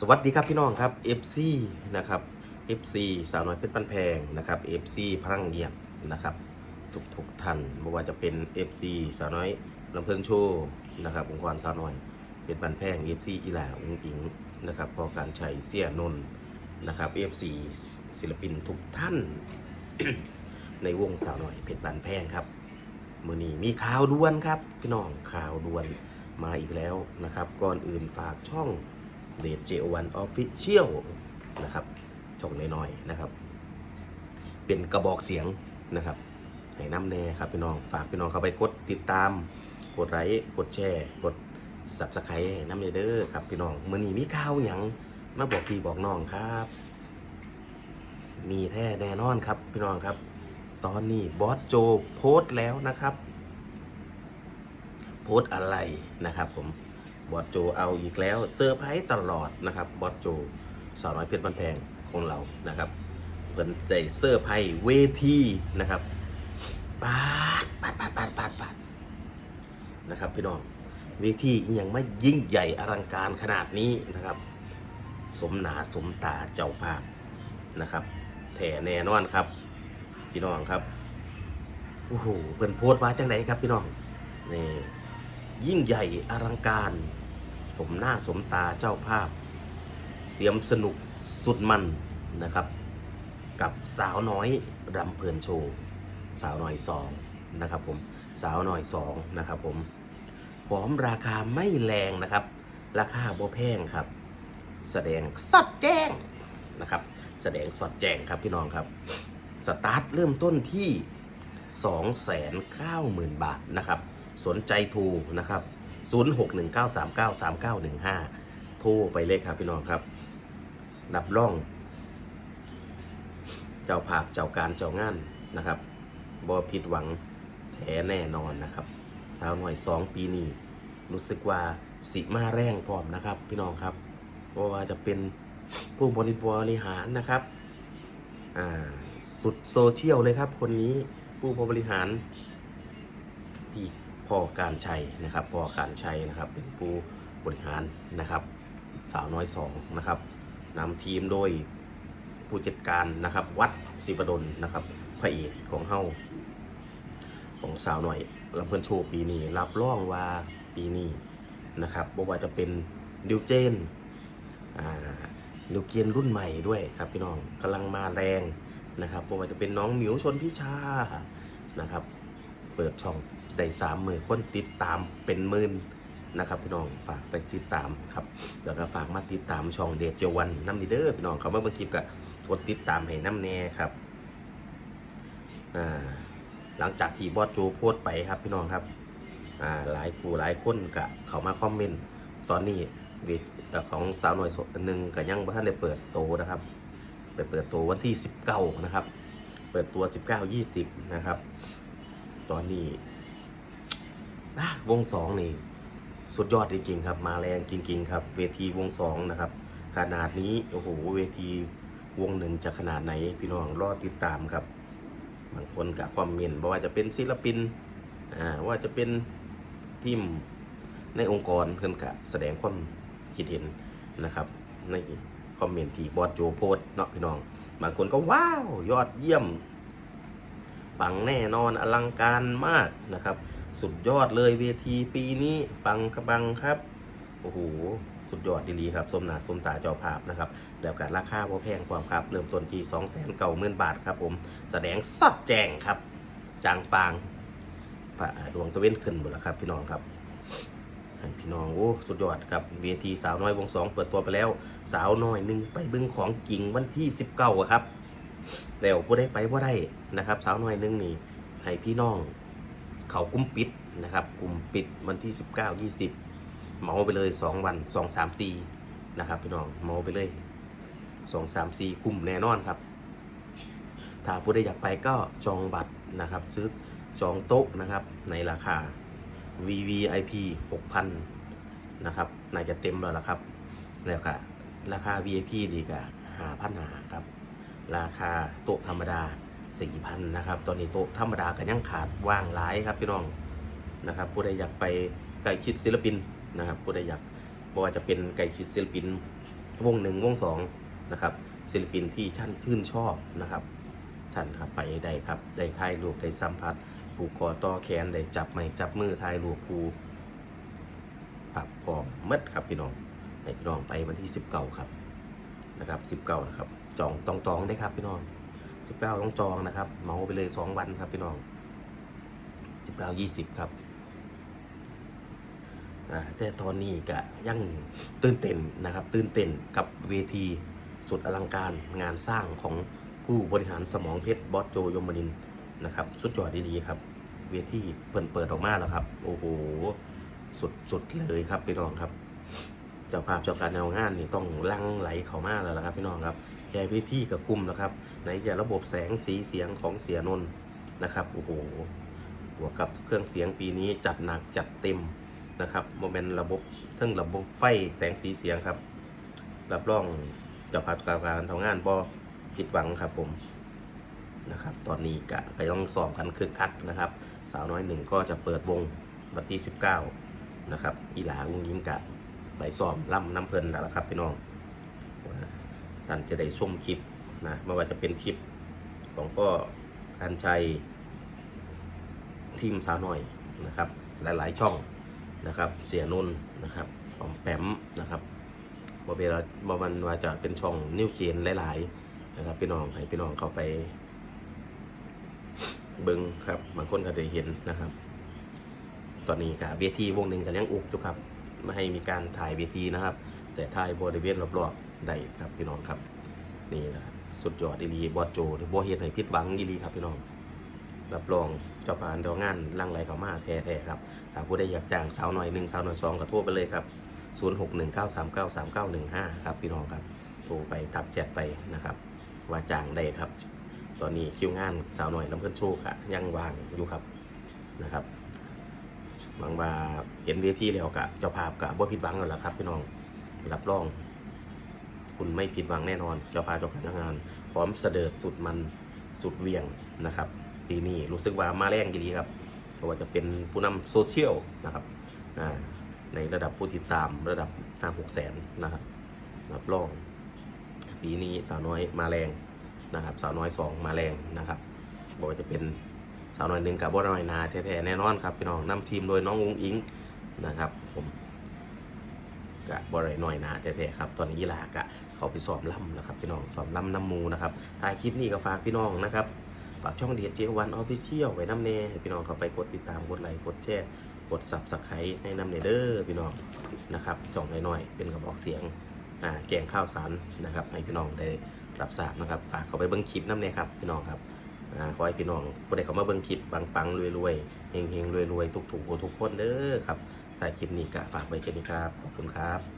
สวัสดีครับพี่น้องครับ FC นะครับ FC สาวน้อยเพชรปันแพงนะครับ FC พลังเงียบนะครับทุกทุกท่านไม่ว่าจะเป็น FC สาวน้อยลำเพลินโชว์นะครับองค์กรสาวน้อยเพชรปันแพง FC อีหลาองอิงนะครับพอการชัยเสียนนนะครับ FC ศิลปินทุกท่าน ในวงสาวน้อยเพชรปันแพงครับมือนี้มีข่าวด่วนครับพี่น้องข่าวด่วนมาอีกแล้วนะครับ ก่อนอื่นฝากช่อง เดจเจวันออฟฟิเชียลนะครับช่องน้อยๆนะครับ เป็นกระบอกเสียงนะครับให้น้ำแน่ครับพี่น้องฝากพี่น้องเข้าไปกดติดตาม กดไลค์กดแชร์ กดสับสไครต์น้ำเด้อครับพี่น้องมือนี้มีข่าวหยังมาบอกพี่บอกน้องครับ มีแท้แน่นอนครับพี่น้องครับ ตอนนี้บอสโจโพสต์แล้วนะครับ โพสต์อะไรนะครับผม บอสโจเอาอีกแล้วเซอร์ไพรส์ตลอดนะครับบอสโจสาวน้อยเพชรบันแพงของเรานะครับเพิ่นได้เซอร์ไพรส์เวทีนะครับปาดปาดปาดปาดปาดปาดนะครับพี่น้องเวทียังไม่ยิ่งใหญ่อลังการขนาดนี้นะครับ สมหนาสมตาเจ้าภาพนะครับแถแน่นอนครับ พี่น้องครับโอ้โหเพิ่นโพสต์ว่าจังไดครับพี่น้องนี่ยิ่งใหญ่อลังการ สมหน้าสมตาเจ้าภาพ เตรียมสนุกสุดมันนะครับ กับสาวน้อยรำเพลินโชว์สาวน้อยสองนะครับผมสาวน้อยสองนะครับผมพร้อมราคาไม่แรงนะครับ ราคาบ่แพงครับ แสดงสดแจ้งนะครับ แสดงสดแจ้งครับพี่น้องครับสตาร์ทเริ่มต้นที่ 290,000 บาทนะครับ สนใจทรนะครับ 0619393915 โทรไปเลยครับพี่น้องครับ นับร่อง เจ้าภาพเจ้าการเจ้างานนะครับบ่ผิดหวังแท้แน่นอนนะครับ สาวหน่อย 2 ปีนี้รู้สึกว่าสิมาแรงพร้อมนะครับ พี่น้องครับเพราะว่าจะเป็นผู้บริบริหารนะครับอ่าสุดโซเชียลเลยครับ คนนี้ผู้บริหารพี่ พ่อการชัยนะครับพ่อการชัยนะครับ เป็นผู้บริหารนะครับ สาวน้อยสองนะครับนำทีมโดยผู้จัดการนะครับ วัดศิวดลนะครับพระเอกของเฮาของสาวหน่อยลำเพิ่นโชว์ปีนี้ รับรองว่าปีนี้นะครับบ่ว่าจะเป็นดิวเจนอ่าดิวเกียนรุ่นใหม่ด้วยครับพี่น้องกำลังมาแรงนะครับไม่ว่าจะเป็นน้องหมิวชนพิชานะครับ เปิดช่อง ได้สามหมื่นคนติดตามเป็นหมื่นนะครับพี่น้องฝากไปติดตามครับแล้วก็ฝากมาติดตามช่องเดจเจวันน้ำดีเดอร์พี่น้องเขาเมื่อคลิปก็กดติดตามให้น้ำแน่ครับหลังจากที่บอสโจโพสไปครับพี่น้องครับหลายผู้หลายคนก็เขามาคอมเมนต์ตอนนี้เวทของสาวหน่อยสดหนึ่งก็ยังบ่ท่านได้เปิดโตนะครับไปเปิดตัววันที่ 19 นะครับ เปิดตัว 19 20 นะครับ ตอนนี้ อะวงสองนี่สุดยอดจริงๆครับ มาแรงจริง ๆ ครับ เวทีวงสองนะครับ ขนาดนี้โอ้โหเวทีวงหนึ่งจะขนาดไหนพี่น้องรอติดตามครับ บางคนกับความเมนบอกว่าจะเป็นศิลปินอ่าว่าจะเป็นทีมในองค์กรเพื่อนกะแสดงความคิดเห็นนะครับ ในคอมเมนต์ที่บอสโจโพสเนาะพี่น้อง บางคนก็ว้าว ยอดเยี่ยมปังแน่นอนอลังการมากนะครับ สุดยอดเลยเวทีปีนี้ปังกระบังครับ โอ้โห สุดยอดดีๆครับสมหนาสมตาเจ้าภาพนะครับแล้วการราคาพอแพงความครับ เริ่มต้นที่2 9 0 0 0 0บาทครับผม แสดงสดแจงครับ จางปางพระดวงตะเว้นขึ้นหมดแล้วครับ พี่น้องครับให้พี่น้องโอ้สุดยอดครับเวทีสาวน้อยวงสองเปิดตัวไปแล้ว สาวน้อยหนึ่งไปบึงของจริงวันที่สิบเก้าครับแล้วผู้ได้ไปว่าได้นะครับ สาวน้อยหนึ่งนี่ให้พี่น้อง เขากลุ่มปิดนะครับกลุ่มปิดวันที่สิบเก้ายี่สิบเมาไปเลยสองวันสองสามสี่นะครับพี่น้องเมาไปเลยสองสามสี่คุ้มแน่นอนครับ ถ้าผู้ใดอยากไปก็จองบัตรนะครับ ซื้อจองโต๊ะนะครับในราคา VVIP 6,000 นะครับน่าจะเต็มแล้วล่ะครับ แล้วก็ราคา VIP ดีกว่า5,000หาครับ ราคาโต๊ะธรรมดา 4,000นะครับตอนนี้โต๊ะธรรมดาก็ยังขาดว่างหลายครับพี่น้องนะครับผู้ใดอยากไปใกล้ชิดศิลปินนะครับผู้ใดอยากบ่ว่าจะเป็นใกล้ชิดศิลปินวงหนึ่งวงสองนะครับศิลปินที่ท่านชื่นชอบนะครับท่านครับไปได้ครับได้ถ่ายรูปได้สัมผัสผูกคอต่อแขนได้จับไม้จับมือถ่ายรูปผูผักพร้อมมัดครับพี่น้องให้พี่น้องไปวันที่19ครับนะครับ19นะครับจองตองตองได้ครับพี่น้อง 19ต้องจองนะครับเหมาไปเลย2วันครับพี่น้อง19 20ครับอ่าแต่ตอนนี้ก็ยังตื่นเต้นนะครับ ตื่นเต้นกับเวทีสุดอลังการงานสร้างของผู้บริหารสมองเพชรบอสโจยมนินนะครับ สุดยอดดีๆครับ เวทีเปิดเปิดออกมาแล้วครับ โอ้โห สุดสุดเลยครับพี่น้องครับ เจ้าภาพเจ้าการแนวงานนี่ต้องลังไหลเข้ามาแล้วละครับพี่น้องครับ แค่เวทีกับคุ้มแล้วครับ ไหนจะระบบแสงสีเสียงของเสียนน์นะครับโอ้โหบวกกับเครื่องเสียงปีนี้จัดหนักจัดเต็มนะครับโมเมนต์ระบบทั้งระบบไฟแสงสีเสียงครับ รับรองจ้าภาพการทำงานบ่ผิดหวังครับผมนะครับ ตอนนี้กะไปต้องสอบกันคึกคักนะครับ สาวน้อยหนึ่งก็จะเปิดวงวันที่ 19 นะครับ อีหลาวงยิงกะไปซ้อมล่ำน้ำเพลินแล้วล่ะครับพี่น้องท่านจะได้ชมคลิป นะไม่ว่าจะเป็นคลิปของพ่อการชัยทีมสาวหน่อยนะครับ หลายๆช่องนะครับ เสียนนท์นะครับปอมแปมนะครับบเวลาบมันว่าจะเป็นช่องนิวเจนหลายๆนะครับพี่น้องให้พี่น้องเข้าไป เบิ้งครับบางคนก็ได้เห็นนะครับ ตอนนี้กับเวทีวงหนึ่งกันยังอุบอยู่ครับไม่ให้มีการถ่ายเวทีนะครับ แต่ถ่ายบริเวณรอบๆได้ครับพี่น้องครับนี่นะครับ สุดยอดอีลีบอโจหรือบัวเฮ็ดให้พิษบังอีลีครับพี่น้องรับรองเจ้าผ่านดองงานร่างไหลเขามาแท้ๆครับถ้าผู้ใดอยากจ้างสาวหน่อยหนึ่งสาวหน่อยสองก็โทรไปเลยครับ 0 6 1 9 3 9 3 9 1 5 ครับพี่น้องครับโทรไปทักแชทไปนะครับ ว่าจ้างได้ครับ ตอนนี้คิวงานสาวหน่อยลำเพิ่นโชคอะยังวางอยู่ครับนะครับหวังว่าเห็นเวทีแล้วกะเจ้าภาพกะบ่ผิดหวังแล้วล่ะครับ พี่น้องรับรอง คุณไม่ผิดหวังแน่นอนเจ้าภาเจ้าการงาน พร้อมเสด็จสุดมันสุดเวียงนะครับปีนี้รู้สึกว่ามาแรงดีครับเพราะว่าจะเป็นผู้นำโซเชียลนะครับในระดับผู้ติดตามระดับห้าหกแสนนะครับรับรองปีนี้สาวน้อยมาแรงนะครับ สาวน้อยสองมาแรงนะครับบอกว่าจะเป็นสาวน้อยหนึ่งกับบ่น้อยนาแท้ๆแน่นอนครับพี่น้องนำทีมโดยน้องอุ้งอิงนะครับผมกะบ่ได้น้อยนาแท้ๆครับ ตอนนี้ยีลากะ เขาไปสอบล่ำนะครับพี่น้องสอบล่ำน้ำมูนะครับถ่ายคลิปนี้ก็ฝากพี่น้องนะครับ ฝากช่องเดียเจวันออฟฟิเชียลไว้น้ำเนให้พี่น้องเข้าไปกดติดตามกดไลค์กดแชร์กดสับสไครต์ให้น้ำเนเด้อพี่น้องนะครับจ่องน้อยๆเป็นกระบอกเสียงอ่าแกงข้าวสารนะครับให้พี่น้องได้รับทราบนะครับ ฝากเข้าไปเบิ้งคลิปน้ำเนครับพี่น้องครับอ่าขอให้พี่น้องผู้ใดเข้ามาเบิ้งคลิปปังๆรวยๆเฮงๆรวยๆทุกๆทุกคนเด้อครับแต่คลิปนี้ก็ฝากไว้แค่นี้ครับขอบคุณครับ